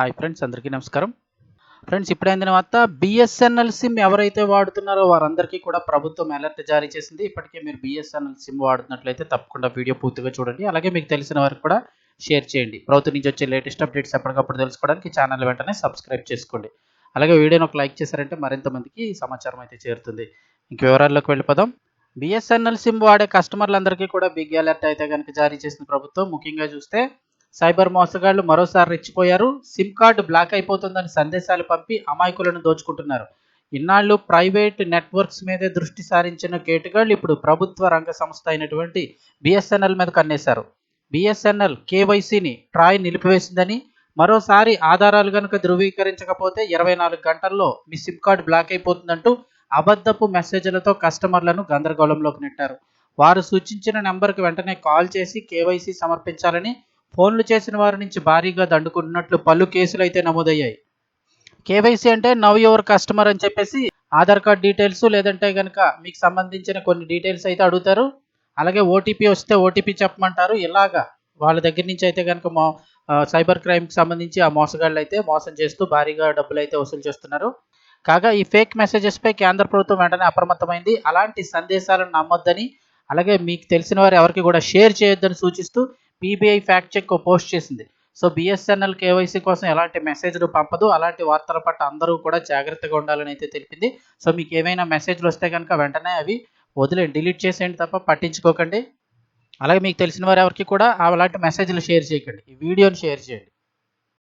Hi friends అందరికీ నమస్కారం. Friends ఇప్పుడైన తర్వాత బిఎస్ఎన్ఎల్ సిమ్ ఎవరైతే వాడుతున్నారో వారందరికీ కూడా ప్రభుత్వం అలర్ట్ జారీ చేసింది. ఇప్పటికే మీరు బిఎస్ఎన్ఎల్ సిమ్ వాడుతున్నట్లయితే తప్పకుండా వీడియో పూర్తిగా చూడండి. అలాగే మీకు తెలిసిన వారికి కూడా షేర్ చేయండి. ప్రభుత్వం నుంచి వచ్చే లేటెస్ట్ అప్డేట్స్ ఎప్పటికప్పుడు తెలుసుకోవడానికి ఛానల్ వెంటనే సబ్స్క్రైబ్ చేసుకోండి. అలాగే వీడియోని ఒక లైక్ చేశారంటే మరింత మందికి సమాచారం అయితే చేరుతుంది. ఇంక వివరాల్లోకి వెళ్ళిపోదాం. బిఎస్ఎన్ఎల్ సిమ్ వాడే కస్టమర్లందరికీ కూడా బిగ్ అలర్ట్ అయితే కనుక జారీ చేసిన ప్రభుత్వం. ముఖ్యంగా చూస్తే సైబర్ మోసగాళ్ళు మరోసారి రెచ్చిపోయారు. సిమ్ కార్డు బ్లాక్ అయిపోతుందని సందేశాలు పంపి అమాయకులను దోచుకుంటున్నారు. ఇన్నాళ్ళు ప్రైవేట్ నెట్వర్క్స్ మీదే దృష్టి సారించిన కేటుగాళ్ళు ఇప్పుడు ప్రభుత్వ రంగ సంస్థ అయినటువంటి బిఎస్ఎన్ఎల్ మీద కన్నేశారు. బిఎస్ఎన్ఎల్ కేవైసీని ట్రాయ్ నిలిపివేసిందని మరోసారి ఆధారాలు కనుక ధృవీకరించకపోతే ఇరవై నాలుగు గంటల్లో మీ సిమ్ కార్డు బ్లాక్ అయిపోతుందంటూ అబద్ధపు మెసేజ్లతో కస్టమర్లను గందరగోళంలోకి నెట్టారు. వారు సూచించిన నెంబర్కి వెంటనే కాల్ చేసి కేవైసీ సమర్పించాలని ఫోన్లు చేసిన వారి నుంచి భారీగా దండుకుంటున్నట్లు పలు కేసులు అయితే నమోదయ్యాయి. కేవైసీ అంటే నవ్ యువర్ కస్టమర్ అని చెప్పేసి ఆధార్ కార్డ్ డీటెయిల్స్ లేదంటే కనుక మీకు సంబంధించిన కొన్ని డీటెయిల్స్ అయితే అడుగుతారు. అలాగే ఓటీపీ వస్తే ఓటీపీ చెప్పమంటారు. ఇలాగా వాళ్ళ దగ్గర నుంచి అయితే కనుక మో సైబర్ క్రైమ్కి సంబంధించి ఆ మోసగాళ్ళు అయితే మోసం చేస్తూ భారీగా డబ్బులు అయితే వసూలు చేస్తున్నారు. కాగా ఈ ఫేక్ మెసేజెస్పై కేంద్ర ప్రభుత్వం వెంటనే అప్రమత్తమైంది. అలాంటి సందేశాలను నమ్మొద్దని అలాగే మీకు తెలిసిన వారు ఎవరికి కూడా షేర్ చేయొద్దని సూచిస్తూ పీబీఐ ఫ్యాక్ట్ చెక్ పోస్ట్ చేసింది. సో బిఎస్ఎన్ఎల్ కేవైసీ కోసం ఎలాంటి మెసేజ్లు పంపదు. అలాంటి వార్తల పట్ల అందరూ కూడా జాగ్రత్తగా ఉండాలని అయితే తెలిపింది. సో మీకు ఏమైనా మెసేజ్లు వస్తే కనుక వెంటనే అవి వదిలేండి డిలీట్ చేసేయండి తప్ప పట్టించుకోకండి. అలాగే మీకు తెలిసిన వారు ఎవరికి కూడా అలాంటి మెసేజ్లు షేర్ చేయకండి. ఈ వీడియోని షేర్ చేయండి.